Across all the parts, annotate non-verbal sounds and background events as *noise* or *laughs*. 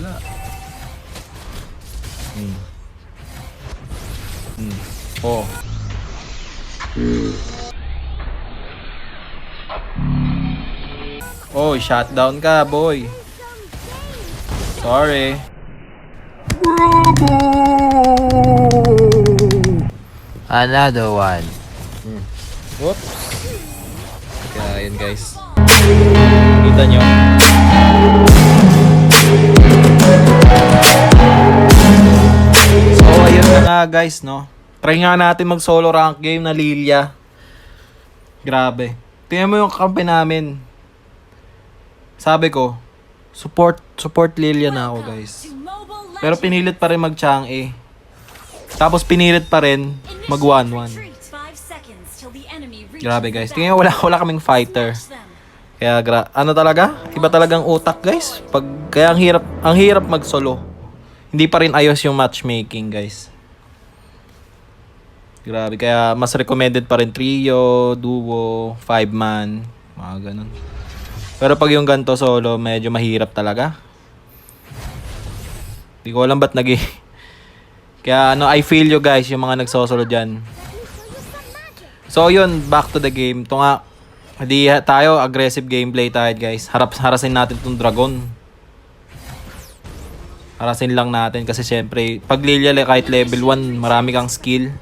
Wala. Hmm. Hmm. Oh. Oh, shutdown ka, boy. Sorry. Another one. Whoops. Kaya yun guys. Kita nyo. So ayun na nga guys no. Try nga natin mag solo rank game na Lilia. Grabe. Tingnan mo yung kampi namin. Sabi ko, support support Lilia na ako guys. Pero pinilit pa rin mag Chang'e. Tapos pinilit pa rin mag 1-1. Grabe guys. Tingnan wala, wala kaming fighter. Kaya gra ano talaga? Iba talagang utak guys. Pag kaya ang hirap ang hirap mag-solo. Hindi pa rin ayos yung matchmaking guys. Grabe kaya mas recommended pa rin trio, duo, five man, mga ganun. Pero pag yung ganto solo, medyo mahirap talaga. Hindi ko alam ba't nag *laughs* Kaya ano, I feel you guys, yung mga nagsosolo dyan. So yun, back to the game. Ito nga, hindi tayo, aggressive gameplay tayo guys. Harap, harasin natin tong dragon. Harasin lang natin kasi syempre, pag Lilia kahit level 1, marami kang skill.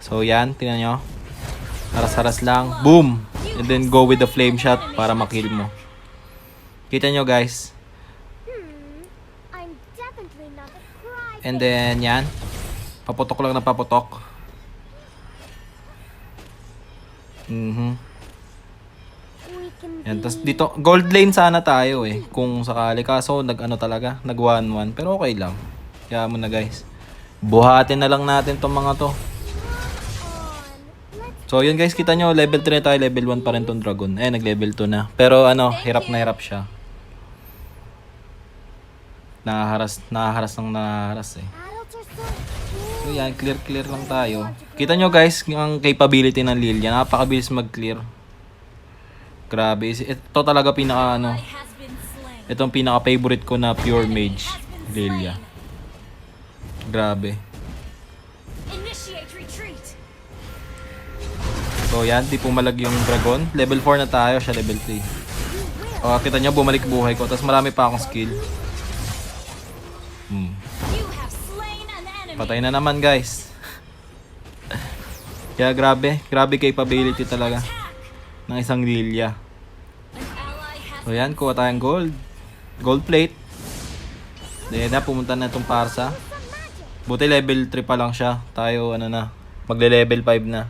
So yan, tingnan nyo. Haras-haras lang. Boom! And then go with the flame shot para makill mo. Kita nyo guys. And then yan. Paputok lang na paputok. Mhm. Yan, tas dito, gold lane sana tayo eh. Kung sakali. Kaso, nag-ano talaga, nag 1-1. Pero okay lang. Kaya mo na guys. Buhatin na lang natin tong mga to. So yun guys, kita nyo, level 3 na tayo, level 1 pa rin tong dragon. Eh, nag-level 2 na. Pero ano, hirap na hirap siya. Naharas, naharas ng naharas eh. so yan, clear-clear lang tayo. Kita nyo guys, yung capability ng Lilia. Napakabilis mag-clear. Grabe. Ito talaga pinaka ano. Itong pinaka favorite ko na pure mage. Lilia. Grabe. So yan, di pumalag yung dragon. Level 4 na tayo, siya level 3. O, kita nyo, bumalik buhay ko. Tapos marami pa akong skill. Hmm. Patay na naman guys. *laughs* Kaya grabe, grabe capability talaga ng isang Lilia. So yan, kuha tayong gold. Gold plate. Then na, pumunta na itong Parsa. Buti level 3 pa lang siya. Tayo, ano na, magle-level 5 na.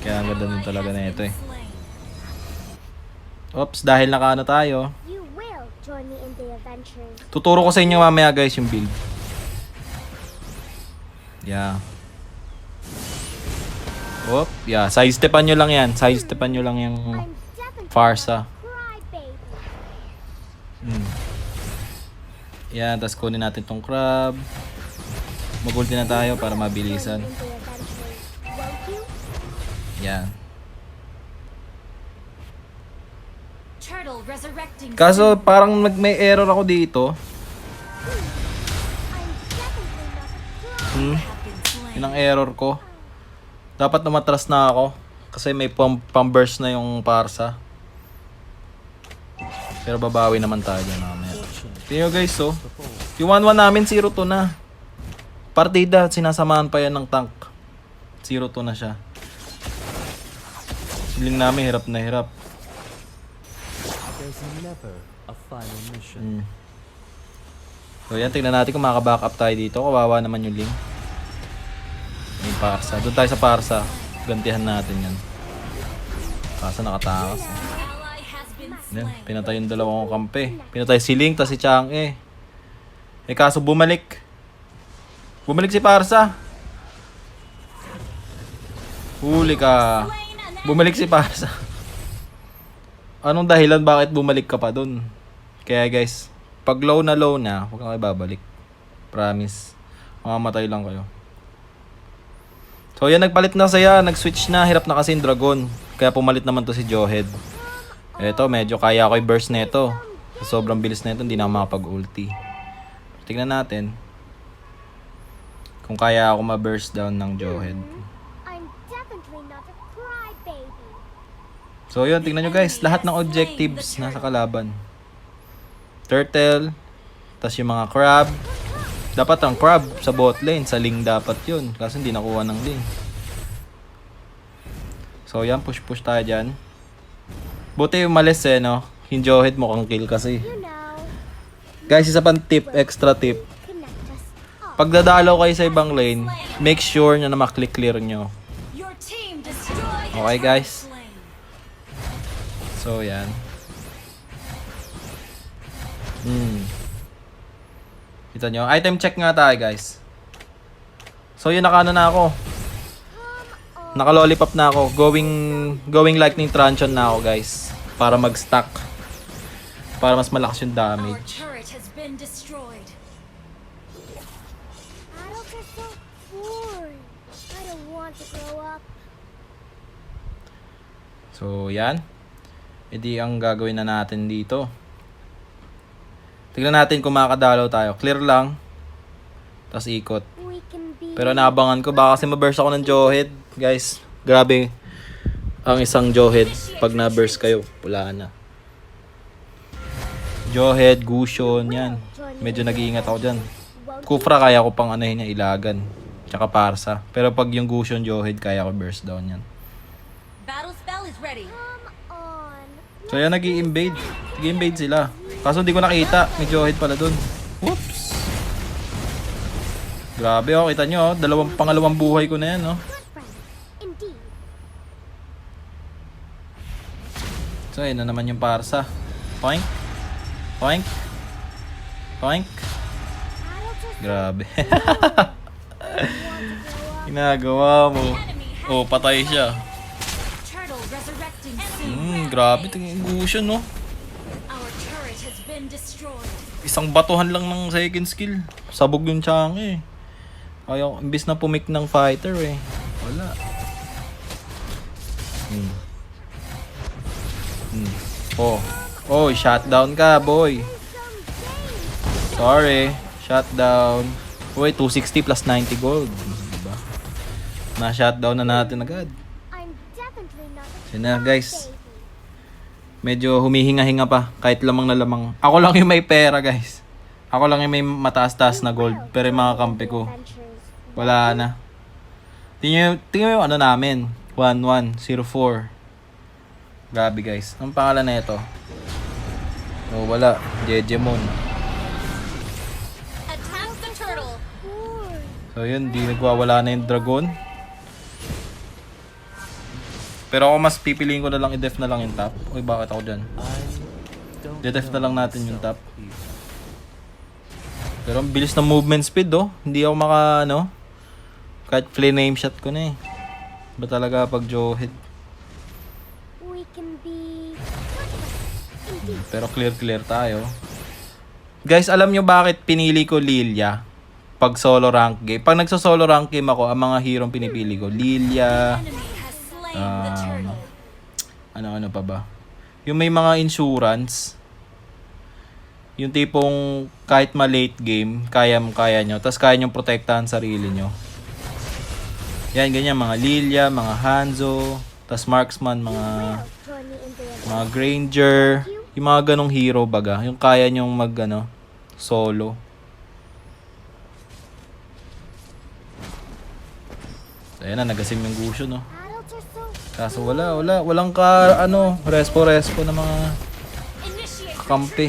Kaya ang ganda din talaga na ito eh. Oops, dahil nakaano tayo. Tuturo ko sa inyo mamaya guys yung build. Yeah. Oop, yeah. Side stepan nyo lang yan. Side stepan nyo lang yung Farsa. Hmm. Yan, tapos kunin natin tong crab. Magulti na tayo para mabilisan. Yan. Kaso parang nag may error ako dito. Hmm. slain. Yun ang error ko. Dapat namatras na ako. Kasi may pam pamburst na yung parsa. Pero babawi naman tayo dyan mamaya. Tingnan guys oh. Yung 1-1 namin 0-2 na. Partida, sinasamahan pa yan ng tank. 0-2 na siya. Siling namin hirap na hirap. There's never a final mission. Hmm. So yan, tignan natin kung makaka-back up tayo dito. Kawawa naman yung link. May parsa. Doon tayo sa parsa. Gantihan natin yan. Kaso nakatakas eh. Yan, pinatay yung dalawang kampe. Pinatay si Link, tas si Chang eh. Eh kaso bumalik. Bumalik si Parsa. Huli ka. Bumalik si Parsa. Anong dahilan bakit bumalik ka pa dun? Kaya guys, pag low na low na, huwag kang ibabalik. Promise. Mamamatay lang kayo. So yan, nagpalit na saya, nag-switch na, hirap na kasi yung dragon. Kaya pumalit naman to si Johead. Eto, medyo kaya ko i-burst nito. Sa sobrang bilis na ito, hindi na makapag-ulti. Tingnan natin. Kung kaya ako ma-burst down ng Johead. So yun, tingnan nyo guys. Lahat ng objectives nasa kalaban. Turtle. Tapos yung mga crab. Dapat ang crab sa bot lane. Sa ling dapat yun. Kasi hindi nakuha ng ling. So yan, push-push tayo dyan. Buti yung malis eh, no? Yung Johead mukhang kill kasi. Guys, isa pang tip, extra tip. Pag dadalaw kayo sa ibang lane, make sure nyo na maklik clear nyo. Okay, guys. lane. So, yan. Hmm. Kita nyo? Item check nga tayo, guys. So, yun, nakano na ako. Naka-lollipop na ako. Going, going lightning truncheon na ako, guys. Para mag-stack. Para mas malakas yung damage. so yan. Edi ang gagawin na natin dito. Tignan natin kung makakadalaw tayo. Clear lang. Tapos ikot. Pero naabangan ko, baka kasi maburst ako ng Johead. Guys, grabe. Ang isang Johead, pag na-burst kayo, wala na. Johead, Gushon, yan. Medyo nag-iingat ako dyan. Kufra, kaya ko pang anahin niya, ilagan. Tsaka Parsa. Pero pag yung Gushon, Johead, kaya ko burst down yan. Battle spell is ready. So yan, nag invade nag invade sila. Kaso hindi ko nakita. May Johead pala dun. Whoops! Grabe oh, kita nyo oh. Dalawang pangalawang buhay ko na yan oh. So yun na naman yung parsa. Poink. Poink. Poink. Grabe. *laughs* Ginagawa mo. Oh, patay siya. Hmm, grabe. Tingin siya no. Our turret has been destroyed. Isang batuhan lang ng second skill. Sabog yung chang eh. Ayaw, imbis na pumik ng fighter eh. Wala. Hmm. Hmm. Oh. Oh, shutdown ka, boy. Sorry. Shutdown. Uy, 260 plus 90 gold. Diba? Na-shutdown na natin agad. Yun na, guys. Medyo humihinga-hinga pa. Kahit lamang na lamang. Ako lang yung may pera, guys. Ako lang yung may mataas-taas na gold. Pero yung mga kampi ko, wala na. Tingnan, tingnan mo yung ano namin. 1104. Grabe guys. Ang pangalan na ito? Oh, wala. Jejemon. So yun, di nagwawala na yung dragon. Pero ako mas pipiliin ko na lang i-def na lang yung top. Uy, bakit ako dyan? I don't De-def na lang natin yung top. Pero ang bilis ng movement speed oh. Hindi ako maka ano. Kahit flame shot ko na eh. Ba talaga pag. Good friends. Indeed. Pero clear clear tayo. Guys, alam nyo bakit pinili ko Lilia? Pag solo rank game. Pag nagso-solo rank game ako, ang mga hero pinipili ko. Lilia, Um, ano-ano pa ba? Yung may mga insurance. Yung tipong kahit ma-late game, kaya kaya nyo. Tapos kaya nyo protektahan sarili nyo. Yan, ganyan. Mga Lilia, mga Hanzo, tapos Marksman, mga mga Granger, yung mga ganong hero baga. Yung kaya nyong mag, ano, solo. So, ayan na, nagasim yung Gusho, no? Kaso wala, wala. Walang ka, ano, respo-respo na mga Initiate kampi.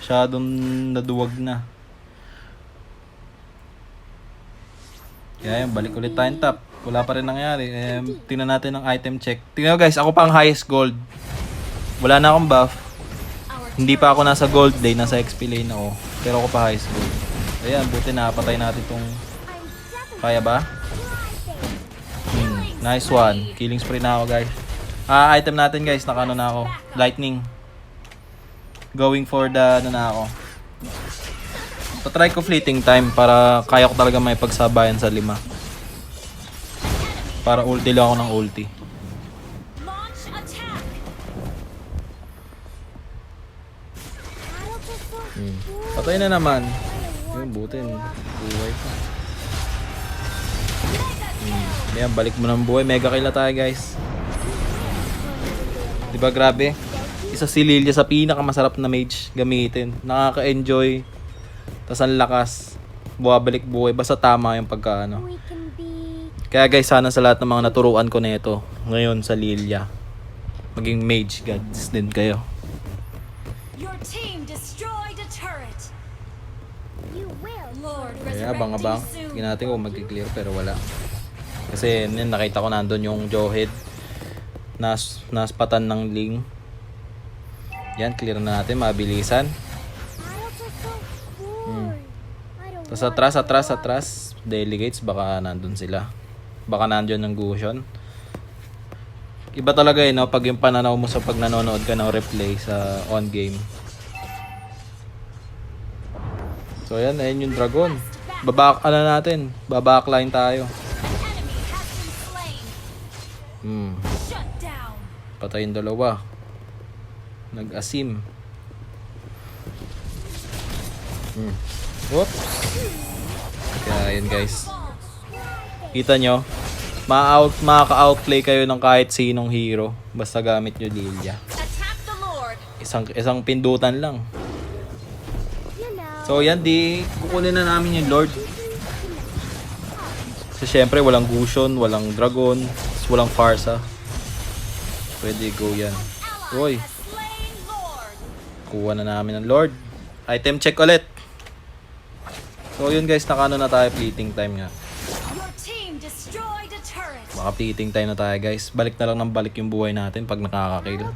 Masyadong naduwag na. Kaya yan, balik ulit tayong top. Wala pa rin nangyari. Eh, tingnan natin ang item check. Tingnan guys, ako pa ang highest gold. Wala na akong buff. Hindi pa ako nasa gold day, nasa XP lane ako. Pero ako pa highest gold. Ayan, buti na patay natin tong... I'm definitely Kaya ba? Nice one. Killing spree na ako guys. Ah, item natin guys, nakano na ako. Lightning. Going for the, ano na ako. Patry ko fleeting time para kaya ko talaga may pagsabayan sa lima. Para ulti lang ako ng ulti. Hmm. Patay na naman. Yun, butin. Buhay pa. Hmm. Yan, balik mo ng buhay. Mega kill na tayo, guys. Di ba grabe? Isa si Lilia sa pinakamasarap na mage gamitin. Nakaka-enjoy. Tapos ang lakas. Buwabalik buhay. Basta tama yung pagkaano. Kaya guys, sana sa lahat ng mga naturuan ko nito ngayon sa Lilia. Maging mage gods din kayo. Your team destroyed a turret. you will. Lord, Kaya abang-abang. Tingnan natin kung mag-clear pero wala. Kasi yun, nakita ko nandun yung Johead. Nas, naspatan ng Ling. Yan, clear na natin. Mabilisan. Don't Tapos atras, atras, atras. Delegates, baka nandun sila. Baka nandun ng Gusion. Iba talaga eh, no? Pag yung pananaw mo sa pag nanonood ka ng replay sa on game. So yan, ayun yung dragon. Babak, ano natin? Babackline tayo. Hmm, patay yung dalawa. Nag-asim. Hmm. Whoops. Kaya yun guys. Kita nyo, ma-out, makaka-outplay kayo ng kahit sinong hero. Basta gamit nyo Lilia. Isang, isang pindutan lang. So yan, di kukunin na namin yung Lord. Kasi syempre walang Gusion, walang Dragon, walang Farsa. Pwede go yan. Lord. kuha na namin ng Lord. Item check ulit. So yun guys, nakano na tayo fleeting time nga. Baka fleeting time na tayo guys. Balik na lang ng balik yung buhay natin pag nakakakill.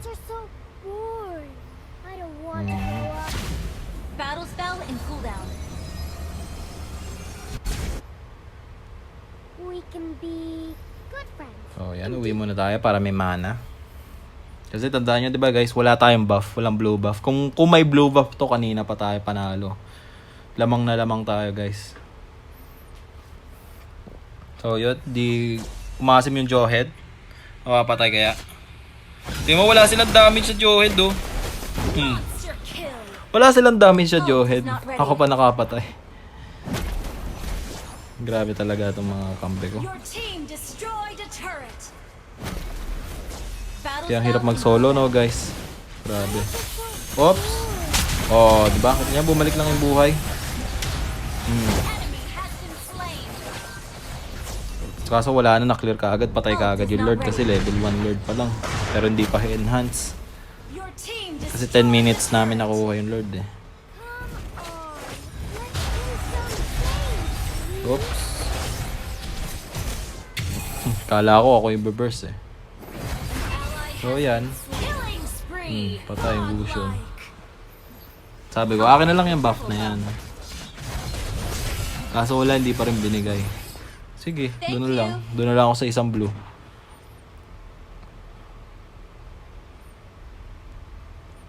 Yan, uwi muna tayo para may mana. Kasi tandaan nyo, di ba guys, wala tayong buff, walang blue buff. Kung, kung may blue buff to, kanina pa tayo panalo. Lamang na lamang tayo guys. So yun, di umasim yung Jawhead. Mapapatay kaya. Di mo, wala silang damage sa Jawhead oh. Hmm. Wala silang damage sa Jawhead. Ako pa nakapatay. Grabe talaga itong mga kampe ko. Your team destroyed a turret. Kaya hirap mag-solo no guys. Grabe. Oops. Oh, di ba? Kanya bumalik lang yung buhay. Hmm. Kaso wala na na-clear ka agad, patay ka agad yung Lord kasi level 1 Lord pa lang. Pero hindi pa enhance. Kasi destroyed 10 minutes namin nakuha yung Lord eh. Oops. *laughs* Kala ko ako yung burst eh. So yan. Hmm, patay yung Gusion. Sabi ko, akin na lang yung buff na yan. Kaso wala, hindi pa rin binigay. Sige, doon na lang. Doon na lang ako sa isang blue.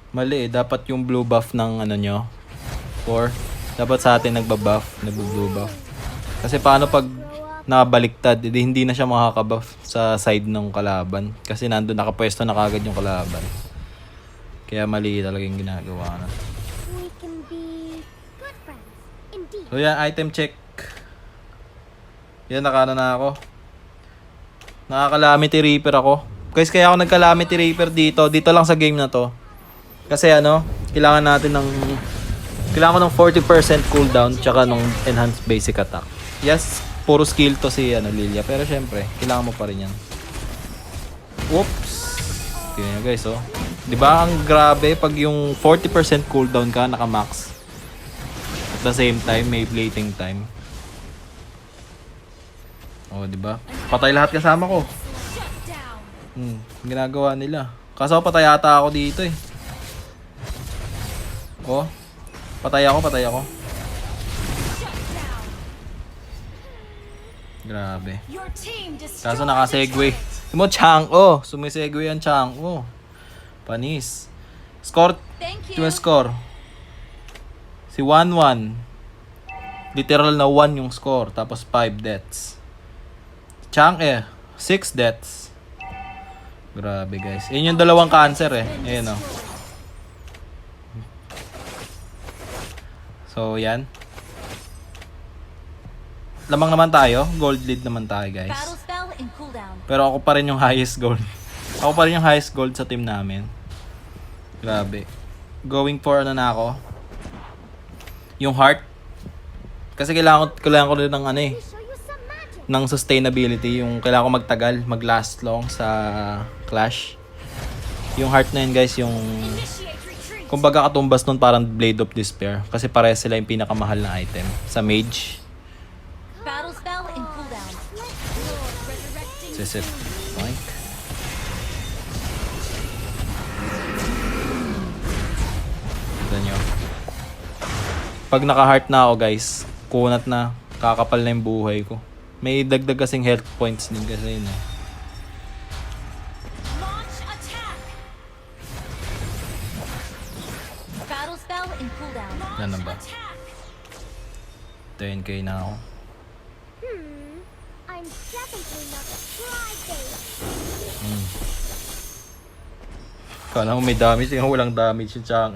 Mali eh, dapat yung blue buff ng ano nyo. 4. Dapat sa atin nagbabuff, nagbo-blue buff. Kasi paano pag nabaliktad, edi hindi na siya makakabuff sa side ng kalaban. Kasi nandun nakapwesto na kagad yung kalaban. Kaya mali talaga yung ginagawa na. So yan, item check. Yan, nakana na ako. Nakakalamity Reaper ako. Guys, kaya ako nagkalamity Reaper dito. Dito lang sa game na to. Kasi ano, kailangan natin ng... Kailangan ko ng 40% cooldown tsaka nung enhanced basic attack. Yes, puro skill to si ano, Lilia. Pero syempre, kailangan mo pa rin yan. Whoops! Tingnan nyo guys, oh. Di ba ang grabe pag yung 40% cooldown ka, naka-max. At the same time, may plating time. Oh, di ba? Patay lahat kasama ko. Hmm, ginagawa nila. Kaso patay ata ako dito eh. Oh. Patay ako, patay ako. Grabe. Kaso naka-segue. Mo Chang oh, sumisegue ang Chang oh. Panis. Score, Thank ito you. yung score. Si 1-1. Literal na 1 yung score. Tapos 5 deaths. Chang eh, 6 deaths. Grabe guys. Yun yung dalawang cancer eh. Ayun oh. So, yan. Lamang naman tayo. Gold lead naman tayo, guys. Pero ako pa rin yung highest gold. ako pa rin yung highest gold sa team namin. Grabe. Going for ano na ako? Yung heart. Kasi kailangan, ko- kailangan ko rin ng ano eh. Ng sustainability, yung kailangan ko magtagal, mag-last long sa Clash. Yung heart na yun guys, yung kumbaga katumbas nun parang Blade of Despair kasi pare sila yung pinakamahal na item sa mage. Sisit. soon. Oink. Tignan nyo. Pag naka-heart na ako guys, kunat na, kakapal na yung buhay ko. May dagdag kasing health points din kasi yun eh. Na ba? Attack. 10k na ako. Hmm. I'm definitely not a crybaby. Hmm. Kala mo may damage, yung walang damage yung Chang.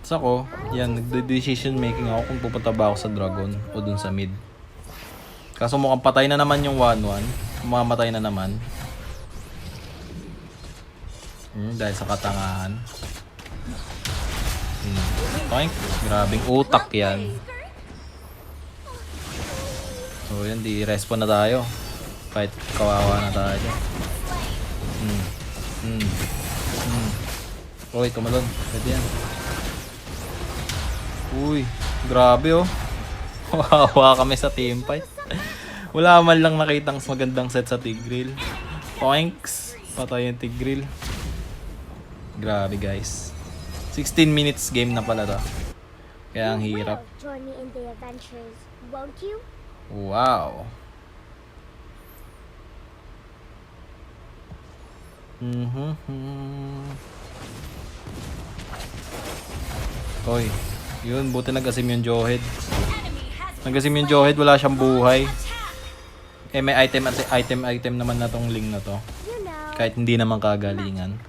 Tapos ako, yan, nagde-decision making ako kung pupunta ba ako sa Dragon o dun sa mid. Kaso mukhang patay na naman yung 1-1. Mamatay na naman. Hmm, dahil sa katangahan. Hmm. Toink. Grabing utak yan. So yan, di respawn na tayo. Kahit kawawa na tayo. Hmm. Hmm. Hmm. Uy, tumalon. Pwede yan. Uy, grabe oh. *laughs* Wawa kami sa team fight. Wala man lang nakitang magandang set sa Tigril. Poinks. Patay yung Tigril. Grabe guys. 16 minutes game na pala to. Kaya ang hirap. will Join me in the adventures, won't you? Wow. Mhm. Hoy, yun, buti nag-asim yung Johed. Nag-asim yung Johed, wala siyang buhay. Eh, may item, at item, item naman na tong link na to. Kahit hindi naman kagalingan.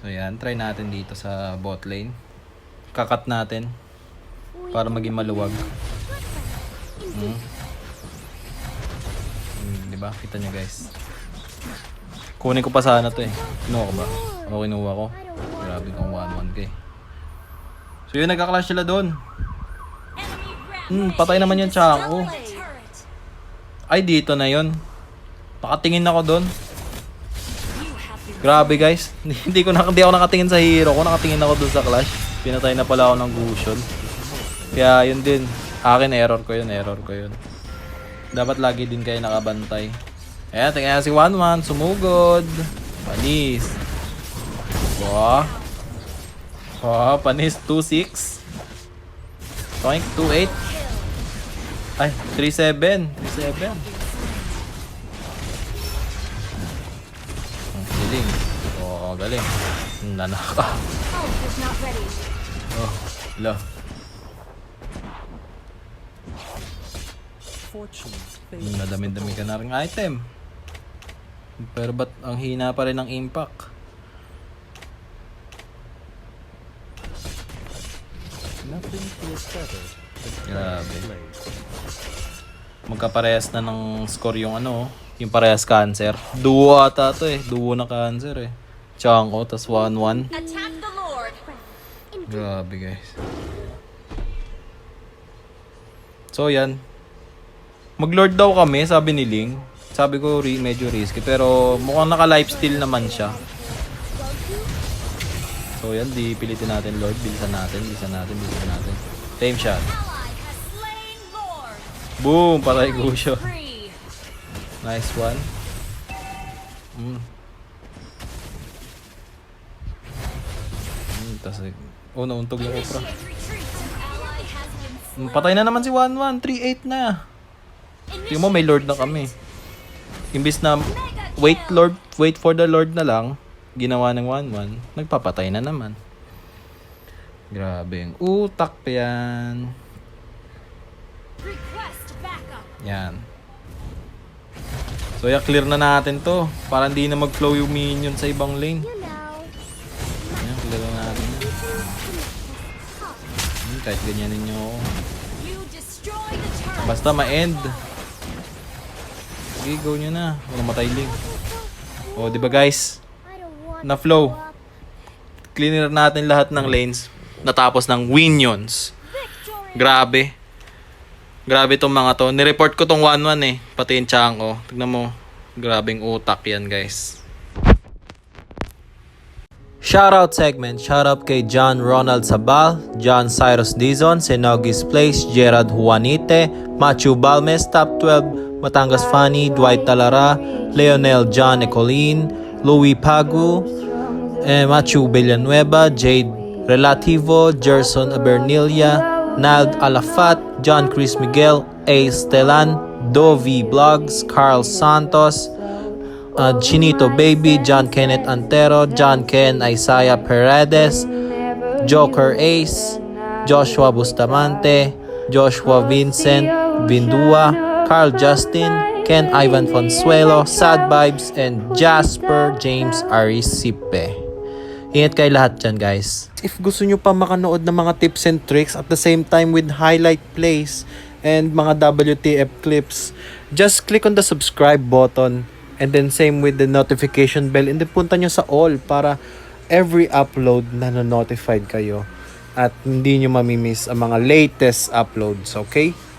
So yan, try natin dito sa bot lane. Kakat natin para maging maluwag. Hmm. Di ba? Kita nyo guys. Kunin ko pa sana to eh. Kinuha ko ba? Ako kinuha ko. Grabe up. 1-1 kay. So yun, nagka-clash sila doon. Hmm, patay naman yung turret. Ay, dito na yun. Nakatingin ako doon. Grabe guys. *laughs* hindi ko na, hindi ako nakatingin sa hero ko. Nakatingin ako doon sa clash. Pinatay na pala ako ng Gusion. Kaya yun din. Akin error ko yun. Error ko yun. Dapat lagi din kayo nakabantay. Ayan, tingnan si 1-1. Sumugod. Panis. Wah. Wah, panis. 2-6. Toink, 2-8. Ay, 3-7. 3-7. Ang galing. Oo, galing. Nanaka. Oh, lo. Nadami-dami ka na rin item. Pero ba't ang hina pa rin ng impact? nothing feels better Grabe. Magkaparehas na ng score yung ano, yung parehas cancer. Duo ata to eh. Duo na cancer eh. Chango, tas 1-1. Attack the Lord. Grabe guys. So yan. Mag-lord daw kami, sabi ni Ling. Sabi ko ri- medyo risky pero mukhang naka-lifesteal naman siya. So yan, di pilitin natin lord. Bilisan natin, bilisan natin, bilisan natin. Tame shot. Boom! Patay ko. Nice one. Mm. Mm, tas, oh, nauntog yung been Mm, patay na naman si 1-1. 3-8 na. Tingnan mo, may lord na kami. Imbis na wait lord, wait for the lord na lang, ginawa ng 1-1, nagpapatay na naman. Grabe yung utak pa yan. Yan. So, yeah, clear na natin to. Para hindi na mag-flow yung minion sa ibang lane. Ayan, clear na natin. yan. Hmm, kahit ganyanin nyo ako. Basta ma-end. Sige, go nyo na. Wala matay link. O, di ba guys? Na flow. Cleaner natin lahat ng lanes. Natapos ng. Victory. Grabe. Grabe tong mga to. Nireport ko tong 1-1 eh. Pati yung Chang ko. Tignan mo. Grabing utak yan guys. Shoutout segment. Shoutout kay John Ronald Sabal, John Cyrus Dizon, Senogis Place, Gerard Juanite, Machu Balmes, Top 12, Matangas Fanny, Dwight Talara, Leonel John Ecolin, Louis Pagu, eh, Machu Villanueva, Jade Relativo, Gerson Abernilia, Nald Alafat, John Chris Miguel, A. Stellan, Dovi Vlogs, Carl Santos, uh, Chinito Baby, John Kenneth Antero, John Ken Isaiah Paredes, Joker Ace, Joshua Bustamante, Joshua Vincent Vindua, Carl Justin, Ken Ivan Fonsuelo, Sad Vibes, and Jasper James Arisipe. Ingat kayo lahat dyan, guys. If gusto nyo pa makanood ng mga tips and tricks at the same time with highlight plays and mga WTF clips, just click on the subscribe button and then same with the notification bell and then punta nyo sa all para every upload na notified kayo at hindi nyo mamimiss ang mga latest uploads, okay?